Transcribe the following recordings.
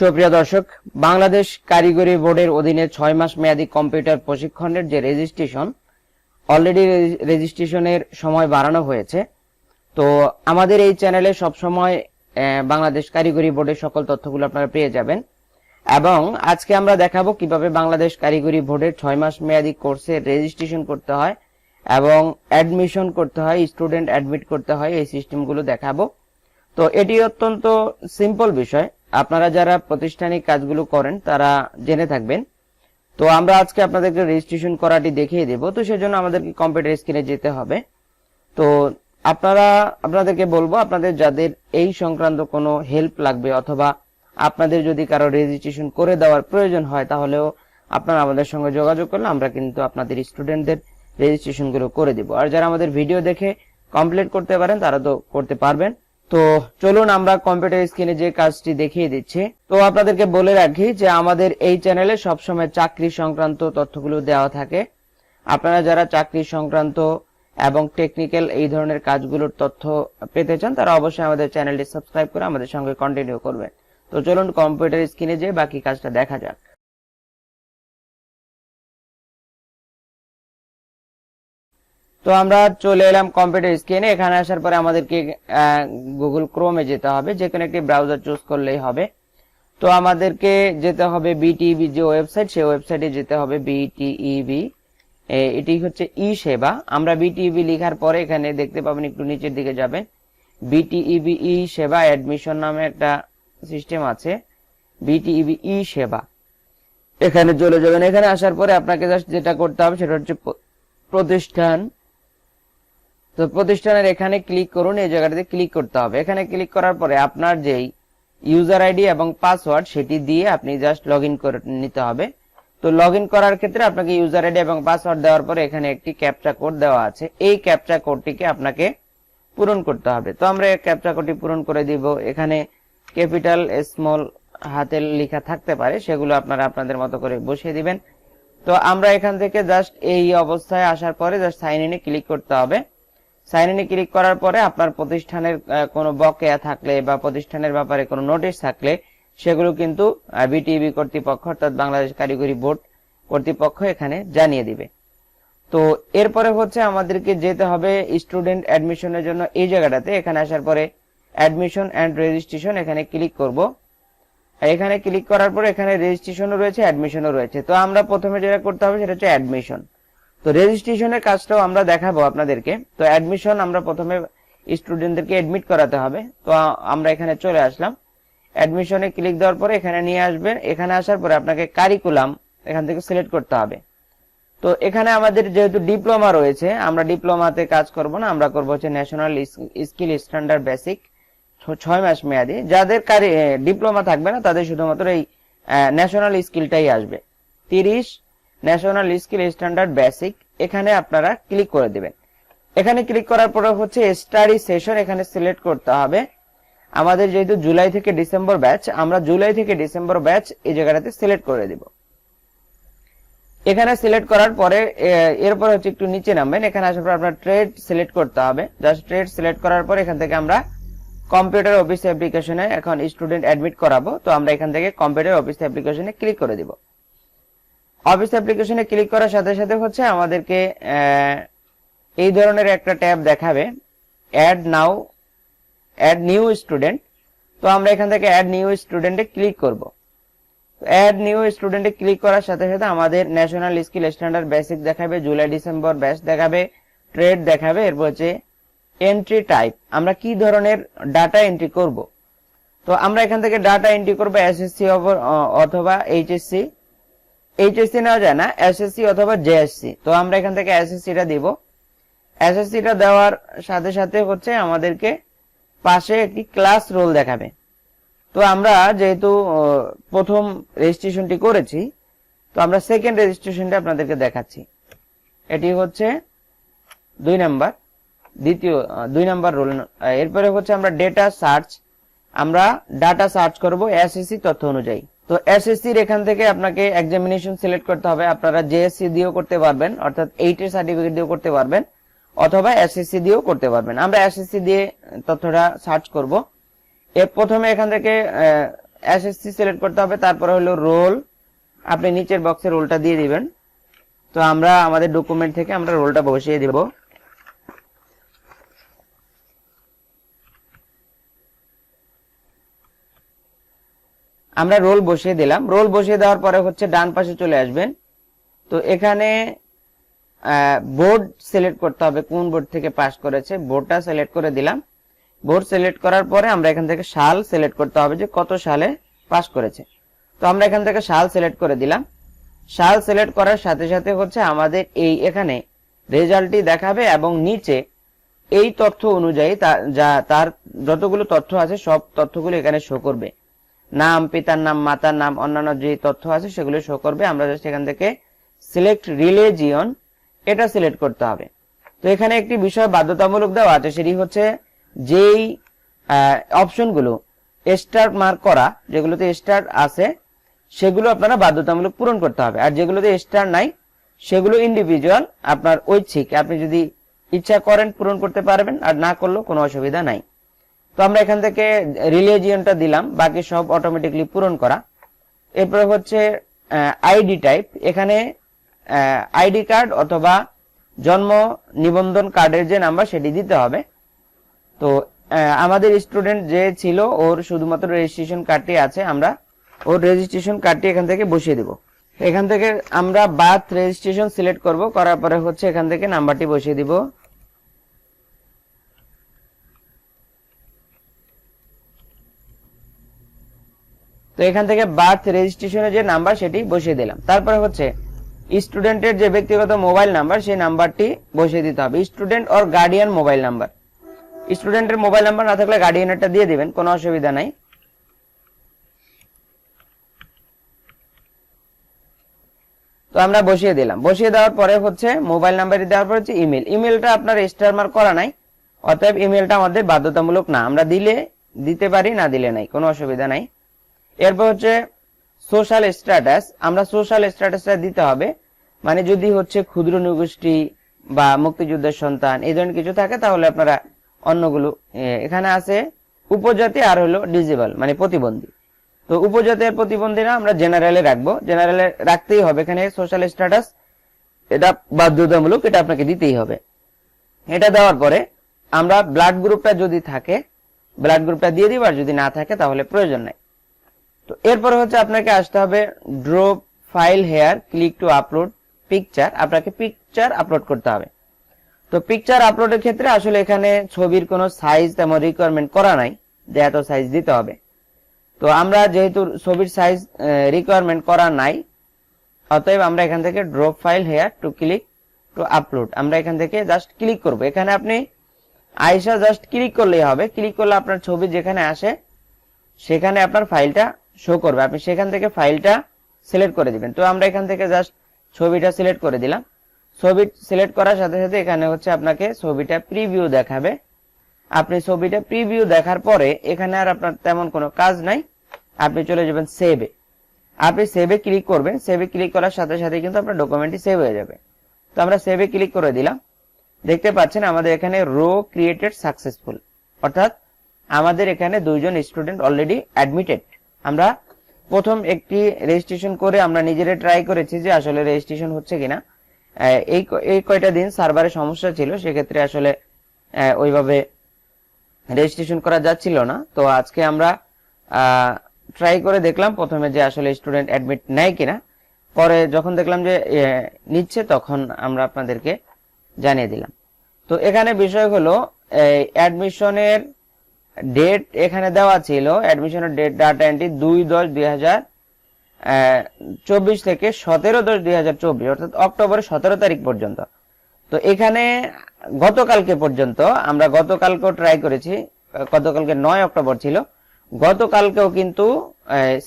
সুপ্রিয় দর্শক, বাংলাদেশ কারিগরি বোর্ডের অধীনে ছয় মাস মেয়াদী কম্পিউটার প্রশিক্ষণের যে রেজিস্ট্রেশন অলরেডি রেজিস্ট্রেশনের সময় বাড়ানো হয়েছে। তো আমাদের এই চ্যানেলে সবসময় বাংলাদেশ কারিগরি বোর্ডের সকল তথ্যগুলো আপনারা পেয়ে যাবেন। এবং আজকে আমরা দেখাবো কীভাবে বাংলাদেশ কারিগরি বোর্ডের ছয় মাস মেয়াদী কোর্সে রেজিস্ট্রেশন করতে হয় এবং অ্যাডমিশন করতে হয় স্টুডেন্ট অ্যাডমিট করতে হয়, এই সিস্টেমগুলো দেখাবো। তো এটি অত্যন্ত সিম্পল বিষয়। আপনারা যারা প্রতিষ্ঠানিক কাজগুলো করেন, তারা জেনে থাকবেন। তো আমরা আজকে আপনাদেরকে রেজিস্ট্রেশন করাটি দেখিয়ে দেব। তো সেজন্য আমাদেরকে কম্পিউটার স্ক্রিনে যেতে হবে। তো আপনারা, আপনাদেরকে বলব, আপনাদের যাদের এই সংক্রান্ত কোনো হেল্প লাগবে অথবা আপনাদের যদি কারও রেজিস্ট্রেশন করে দেওয়ার প্রয়োজন হয়, তাহলেও আপনারা আমাদের সঙ্গে যোগাযোগ করলে আমরা কিন্তু আপনাদের স্টুডেন্টদের রেজিস্ট্রেশনগুলো করে দিব। আর যারা আমাদের ভিডিও দেখে কমপ্লিট করতে পারেন, তারা তো করতে পারবেন। তো চলুন আমরা কম্পিউটার স্ক্রিনে যে কাজটি দেখিয়ে দিচ্ছি। তো আপনাদেরকে বলে রাখি যে আমাদের এই চ্যানেলে সবসময় চাকরি সংক্রান্ত তথ্যগুলো দেওয়া থাকে। আপনারা যারা চাকরি সংক্রান্ত এবং টেকনিক্যাল এই ধরনের কাজগুলোর তথ্য পেতে চান, তারা অবশ্যই আমাদের চ্যানেলটি সাবস্ক্রাইব করে আমাদের সঙ্গে কন্টিনিউ করবেন। তো চলুন কম্পিউটার স্ক্রিনে যে বাকি কাজটা দেখা যাক। তো আমরা চলে এলাম কম্পিউটার স্ক্রিনে এখানে আসার পরে আমাদেরকে গুগল ক্রোমে যেতে হবে। যে কোনো একটি ব্রাউজার চুজ করলেই হবে। তো আমাদেরকে যেতে হবে বিটিবি যে ওয়েবসাইট সেই ওয়েবসাইটে যেতে হবে বিটিইবি এটি হচ্ছে ই সেবা আমরা বিটিইবি লেখার পরে এখানে দেখতে পাবেন, একটু নিচের দিকে যাবেন। বিটিইবি ই সেবা অ্যাডমিশন নামে একটা সিস্টেম আছে। বিটিইবি ই সেবা এখানে চলে যাবেন। এখানে আসার পরে আপনাকে জাস্ট যেটা করতে হবে, সেটা হচ্ছে প্রতিষ্ঠান। তো প্রতিষ্ঠানের এখানে ক্লিক করুন, এই জায়গাটাতে ক্লিক করতে হবে। এখানে ক্লিক করার পরে আপনার যেই ইউজার আইডি এবং পাসওয়ার্ড সেটি দিয়ে আপনি জাস্ট লগ করে নিতে হবে। তো লগ করার ক্ষেত্রে আপনাকে ইউজার আইডি এবং পাসওয়ার্ড দেওয়ার পরে এখানে একটি ক্যাপচা কোড দেওয়া আছে। এই ক্যাপচা কোডটিকে আপনাকে পূরণ করতে হবে। তো আমরা ক্যাপচা কোডটি পূরণ করে দিব। এখানে ক্যাপিটাল স্মল হাতের লেখা থাকতে পারে, সেগুলো আপনারা আপনাদের মতো করে বসিয়ে দিবেন। তো আমরা এখান থেকে জাস্ট এই অবস্থায় আসার পরে জাস্ট সাইন ইনে ক্লিক করতে হবে। সাইন ইনে ক্লিক করার পরে আপনার প্রতিষ্ঠানের কোনো বকেয়া থাকলে বা প্রতিষ্ঠানের ব্যাপারে কোনো নোটিশ থাকলে সেগুলো কিন্তু বিটিবি কর্তৃপক্ষ অর্থাৎ বাংলাদেশ কারিগরি বোর্ড কর্তৃপক্ষ এখানে জানিয়ে দিবে। তো এরপরে হচ্ছে আমাদেরকে যেতে হবে স্টুডেন্ট অ্যাডমিশনের জন্য এই জায়গাটাতে। এখানে আসার পরে অ্যাডমিশন অ্যান্ড রেজিস্ট্রেশন এখানে ক্লিক করব। এখানে ক্লিক করার পরে এখানে রেজিস্ট্রেশনও রয়েছে, অ্যাডমিশনও রয়েছে। তো আমরা প্রথমে যেটা করতে হবে সেটা হচ্ছে অ্যাডমিশন। তো রেজিস্ট্রেশনের কাজটাও আমরা দেখাবো আপনাদেরকে। তো অ্যাডমিশন আমরা প্রথমে স্টুডেন্টদেরকে এডমিট করাতে হবে। তো আমরা এখানে চলে আসলাম। অ্যাডমিশনে ক্লিক দেওয়ার পরে এখানে নিয়ে আসবেন। এখানে আসার পরে আপনাকে কারিকুলাম এখান থেকে সিলেক্ট করতে হবে। তো এখানে আমাদের যেহেতু ডিপ্লোমা রয়েছে, আমরা ডিপ্লোমাতে কাজ করব না। আমরা করব হচ্ছে ন্যাশনাল স্কিল স্ট্যান্ডার্ড বেসিক ছয় মাস মেয়াদি। যাদের ডিপ্লোমা থাকবে না, তাদের শুধুমাত্র এই ন্যাশনাল স্কিলটাই আসবে। তিরিশ ন্যাশনাল স্কিল স্ট্যান্ডার্ড বেসিক, এখানে আপনারা ক্লিক করে দিবেন। এখানে ক্লিক করার পরে হচ্ছে স্টাডি সেশন এখানে সিলেক্ট করতে হবে। আমাদের যেহেতু জুলাই থেকে ডিসেম্বর ব্যাচ, আমরা জুলাই থেকে ডিসেম্বর ব্যাচ এই জায়গাটাতে সিলেক্ট করে দিব। এখানে সিলেক্ট করার পরে এরপর হচ্ছে একটু নিচে নামবেন। এখানে আসার পর আপনার ট্রেড সিলেক্ট করতে হবে। জাস্ট ট্রেড সিলেক্ট করার পর এখান থেকে আমরা কম্পিউটার অফিস অ্যাপ্লিকেশনে এখন স্টুডেন্ট অ্যাডমিট করাবো। তো আমরা এখান থেকে কম্পিউটার অফিস অ্যাপ্লিকেশনে ক্লিক করে দিব। অফিস অ্যাপ্লিকেশনে ক্লিক করার সাথে সাথে হচ্ছে আমাদেরকে এই ধরনের একটা ট্যাব দেখাবে। Add now add new student তো আমরা এখান থেকে অ্যাড নিউ স্টুডেন্টে ক্লিক করব। অ্যাড নিউ স্টুডেন্টে ক্লিক করার সাথে সাথে আমাদের ন্যাশনাল স্কিল স্ট্যান্ডার্ড বেসিক দেখাবে জুলাই ডিসেম্বর ব্যাচ দেখাবে ট্রেড দেখাবে, এরপর হচ্ছে এন্ট্রি টাইপ আমরা কি ধরনের ডাটা এন্ট্রি করব? তো আমরা এখান থেকে ডাটা এন্ট্রি করব এসএসসি অথবা এইচএসসি এইচএসসি নেওয়া যায় না এসএসসি অথবা জেএসসি তো আমরা এখান থেকে এসএসসি টা দিব। এসএসসি টা দেওয়ার সাথে সাথে হচ্ছে আমাদেরকে পাশে একটি ক্লাস রোল দেখাবে। তো আমরা যেহেতু প্রথম রেজিস্ট্রেশনটি করেছি, তো আমরা সেকেন্ড রেজিস্ট্রেশনটা আপনাদেরকে দেখাচ্ছি। এটি হচ্ছে দুই নাম্বার, দ্বিতীয় দুই নাম্বার রোল এরপরে হচ্ছে আমরা ডেটা সার্চ আমরা ডাটা সার্চ করব এসএসসি তথ্য অনুযায়ী। তো এসএসসির এখান থেকে আপনাকে এক্সামিনেশন সিলেক্ট করতে হবে। আপনারা জেএসসি দিয়েও করতে পারবেন, অর্থাৎ এইট এর সার্টিফিকেট দিয়েও করতে পারবেন, অথবা এসএসসি দিয়েও করতে পারবেন। আমরা এসএসসি দিয়ে তথ্যটা সার্চ করব। এর প্রথমে এখান থেকে এসএসসি সিলেক্ট করতে হবে, তারপরে হলো রোল আপনি নিচের বক্সে রোলটা দিয়ে দিবেন। তো আমরা আমাদের ডকুমেন্ট থেকে আমরা রোলটা বসিয়ে দিব। আমরা রোল বসিয়ে দিলাম। রোল বসিয়ে দেওয়ার পরে হচ্ছে ডান পাশে চলে আসবেন। তো এখানে বোর্ড সিলেক্ট করতে হবে। কোন বোর্ড থেকে পাস করেছে? বোর্ডটা সিলেক্ট করে দিলাম। বোর্ড সিলেক্ট করার পরে আমরা এখান থেকে সাল সিলেক্ট করতে হবে যে কত সালে পাস করেছে। তো আমরা এখান থেকে সাল সিলেক্ট করে দিলাম। সাল সিলেক্ট করার সাথে সাথে হচ্ছে আমাদের এই এখানে রেজাল্টটি দেখাবে এবং নিচে এই তথ্য অনুযায়ী যা তার যতগুলো তথ্য আছে, সব তথ্যগুলো এখানে শো করবে। নাম, পিতার নাম, মাতার নাম, অন্যান্য যে তথ্য আছে সেগুলো শো করবে। আমরা জাস্ট এখান থেকে সিলেক্ট রিলিজিয়ন এটা সিলেক্ট করতে হবে। তো এখানে একটি বিষয় বাধ্যতামূলক দেওয়া আছে, সেটি হচ্ছে যেই অপশনগুলো স্টার মার্ক করা, যেগুলোতে স্টার আছে, সেগুলো আপনারা বাধ্যতামূলক পূরণ করতে হবে। আর যেগুলোতে স্টার নাই, সেগুলো ইন্ডিভিজুয়াল আপনার ঐচ্ছিক। আপনি যদি ইচ্ছা করেন পূরণ করতে পারবেন, আর না করলেও কোনো অসুবিধা নাই। তো আমরা এখান থেকে রিলিজিয়নটা দিলাম, বাকি সব অটোমেটিকলি পূরণ করা। এরপরে হচ্ছে আইডি টাইপ এখানে আইডি কার্ড অথবা জন্ম নিবন্ধন কার্ডের যে নাম্বার সেটি দিতে হবে। তো আমাদের স্টুডেন্ট যে ছিল, ওর শুধুমাত্র রেজিস্ট্রেশন কার্ডটি আছে, আমরা ওর রেজিস্ট্রেশন কার্ডটি এখান থেকে বসিয়ে দেব। এখান থেকে আমরা বার্থ রেজিস্ট্রেশন সিলেক্ট করব, করার পরে হচ্ছে এখান থেকে নাম্বারটি বসিয়ে দিব। তো এখান থেকে বার্থ রেজিস্ট্রেশনের যে নাম্বার সেটি বসিয়ে দিলাম। তারপরে হচ্ছে স্টুডেন্টের যে ব্যক্তিগত মোবাইল নাম্বার সেই নাম্বারটি বসিয়ে দিতে হবে। Student or guardian mobile number স্টুডেন্টের মোবাইল নাম্বার না থাকলে গার্ডিয়ানেরটা দিয়ে দিবেন, কোনো অসুবিধা নাই। তো আমরা বসিয়ে দিলাম। বসিয়ে দেওয়ার পরে হচ্ছে মোবাইল নাম্বারটি দেওয়ার পর হচ্ছে ইমেল ইমেলটা আপনার রেজিস্টার মার্ক করা নাই, অতএব ইমেলটা আমাদের বাধ্যতামূলক না। আমরা দিলে, দিতে পারি, না দিলে নাই, কোনো অসুবিধা নাই। এরপর হচ্ছে সোশ্যাল স্ট্যাটাস আমরা সোশ্যাল স্ট্যাটাসটা দিতে হবে। মানে যদি হচ্ছে ক্ষুদ্র নৃগোষ্ঠী বা মুক্তিযুদ্ধের সন্তান এই ধরনের কিছু থাকে, তাহলে আপনারা অন্যগুলো এখানে আছে উপজাতি আর হলো ডিজেবল মানে প্রতিবন্ধী। তো উপজাতি আর প্রতিবন্ধীরা আমরা জেনারেলে রাখব। জেনারেলে রাখতেই হবে এখানে সোশ্যাল স্ট্যাটাস এটা বাধ্যতামূলক, এটা আপনাকে দিতেই হবে। এটা দেওয়ার পরে আমরা ব্লাড গ্রুপটা যদি থাকে ব্লাড গ্রুপটা দিয়ে দিব, আর যদি না থাকে তাহলে প্রয়োজন নাই। তো এরপরে হচ্ছে আপনাকে আসতে হবে drop file here click to upload picture আপনাকে পিকচার আপলোড করতে হবে। তো পিকচার আপলোডের ক্ষেত্রে আসলে এখানে ছবির কোনো সাইজ তেমন রিকোয়ারমেন্ট করা নাই যে এত সাইজ দিতে হবে। তো আমরা যেহেতু ছবির সাইজ রিকোয়ারমেন্ট করা নাই, অতএব আমরা এখান থেকে drop file here to click to upload আমরা এখান থেকে জাস্ট ক্লিক করব। এখানে আপনি আইসা জাস্ট ক্লিক করলেই হবে। ক্লিক করলে আপনার ছবি যেখানে আসে, সেখানে আপনার ফাইলটা শো করবে। আপনি সেখান থেকে ফাইলটা সিলেক্ট করে দিবেন। তো আমরা এখান থেকে জাস্ট ছবিটা সিলেক্ট করে দিলাম। ছবি সিলেক্ট করার সাথে সাথে এখানে হচ্ছে আপনাকে ছবিটা প্রিভিউ দেখাবে। আপনি ছবিটা প্রিভিউ দেখার পরে এখানে আর আপনার তেমন কোনো কাজ নাই। আপনি চলে যাবেন সেভে আপনি সেভে ক্লিক করবেন। সেভে ক্লিক করার সাথে সাথে কিন্তু আপনার ডকুমেন্টটি সেভ হয়ে যাবে। তো আমরা সেভে ক্লিক করে দিলাম। দেখতে পাচ্ছেন আমাদের এখানে রো ক্রিয়েটেড সাকসেসফুল অর্থাৎ আমাদের এখানে দুইজন স্টুডেন্ট অলরেডি অ্যাডমিটেড আমরা প্রথম একটি রেজিস্ট্রেশন করে আমরা নিজেরা ট্রাই করেছি যে আসলে রেজিস্ট্রেশন হচ্ছে কিনা। এই এই কয়টা দিন সার্ভারে সমস্যা ছিল, সেক্ষেত্রে আসলে ওইভাবে রেজিস্ট্রেশন করা যাচ্ছিল না। তো আজকে আমরা ট্রাই করে দেখলাম প্রথমে যে আসলে স্টুডেন্ট অ্যাডমিট নেয় কিনা। পরে যখন দেখলাম যে নিচ্ছে, তখন আমরা আপনাদেরকে জানিয়ে দিলাম। তো এখানে বিষয় হলো অ্যাডমিশনের ডেট এখানে দেওয়া ছিল অ্যাডমিশনের ডেট ডাটা এন্ট্রি দুই দশ দুই হাজার চব্বিশ থেকে সতেরো দশ দুই হাজার চব্বিশ, অর্থাৎ অক্টোবরের সতেরো তারিখ পর্যন্ত। তো এখানে গতকালকে পর্যন্ত আমরা গতকালকেও ট্রাই করেছি, গতকালকে নয় অক্টোবর ছিল, গতকালকেও কিন্তু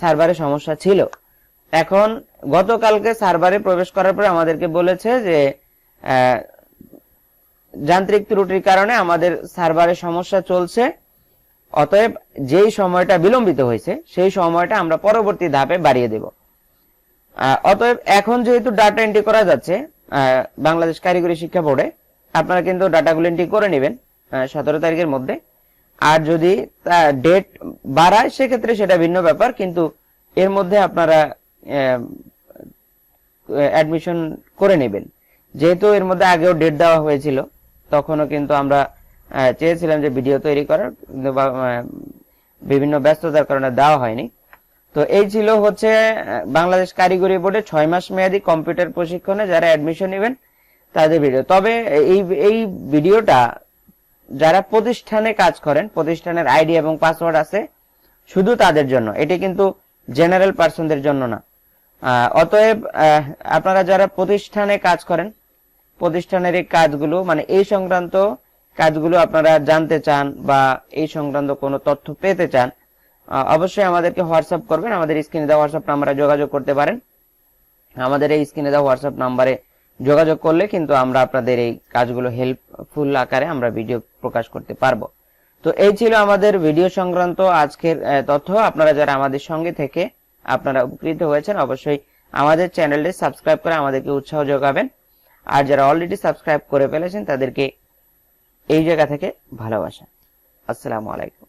সার্ভারে সমস্যা ছিল। এখন গতকালকে সার্ভারে প্রবেশ করার পরে আমাদেরকে বলেছে যে যান্ত্রিক ত্রুটির কারণে আমাদের সার্ভারে সমস্যা চলছে। অতএব যেই সময়টা বিলম্বিত হয়েছে, সেই সময়টা আমরা পরবর্তী ধাপে বাড়িয়ে দেব। অতএব এখন যেহেতু ডাটা এন্ট্রি করা যাচ্ছে বাংলাদেশ কারিগরি শিক্ষা বোর্ডে, আপনারা কিন্তু ডাটাগুলো এন্ট্রি করে নেবেন সতেরো তারিখের মধ্যে। আর যদি ডেট বাড়ায়, সেক্ষেত্রে সেটা ভিন্ন ব্যাপার, কিন্তু এর মধ্যে আপনারা অ্যাডমিশন করে নেবেন। যেহেতু এর মধ্যে আগেও ডেট দেওয়া হয়েছিল, তখনও কিন্তু আমরা চেয়েছিলাম যে ভিডিও তৈরি করার, কিন্তু বিভিন্ন ব্যস্ততার কারণে দেওয়া হয়নি। তো এই ছিল হচ্ছে বাংলাদেশ কারিগরি বোর্ডে ছয় মাস মেয়াদী কম্পিউটার প্রশিক্ষণে যারা অ্যাডমিশন নেবেন, তাদের ভিডিও তবে এই এই ভিডিওটা যারা প্রতিষ্ঠানে কাজ করেন, প্রতিষ্ঠানের আইডি এবং পাসওয়ার্ড আছে, শুধু তাদের জন্য। এটি কিন্তু জেনারেল পার্সনদের জন্য না। অতএব আপনারা যারা প্রতিষ্ঠানে কাজ করেন, প্রতিষ্ঠানের এই কাজগুলো মানে এই সংক্রান্ত কাজগুলো আপনারা জানতে চান বা এই সংক্রান্ত কোনো তথ্য পেতে চান অবশ্যই আমাদেরকে হোয়াটসঅ্যাপ করবেন। আমাদের স্ক্রিনে দেওয়া হোয়াটসঅ্যাপ নাম্বারে যোগাযোগ করতে পারেন। আমাদের এই স্ক্রিনে দেওয়া হোয়াটসঅ্যাপ নাম্বারে যোগাযোগ করলে কিন্তু আমরা আপনাদের এই কাজগুলো হেল্পফুল আকারে আমরা ভিডিও প্রকাশ করতে পারব। তো এই ছিল আমাদের ভিডিও সংক্রান্ত আজকের তথ্য। আপনারা যারা আমাদের সঙ্গে থেকে আপনারা উপকৃত হয়েছেন, অবশ্যই আমাদের চ্যানেলটি সাবস্ক্রাইব করে আমাদেরকে উৎসাহ যোগাবেন। আর যারা অলরেডি সাবস্ক্রাইব করে ফেলেছেন, তাদেরকে এই জায়গা থেকে ভালোবাসা। আসসালামু আলাইকুম।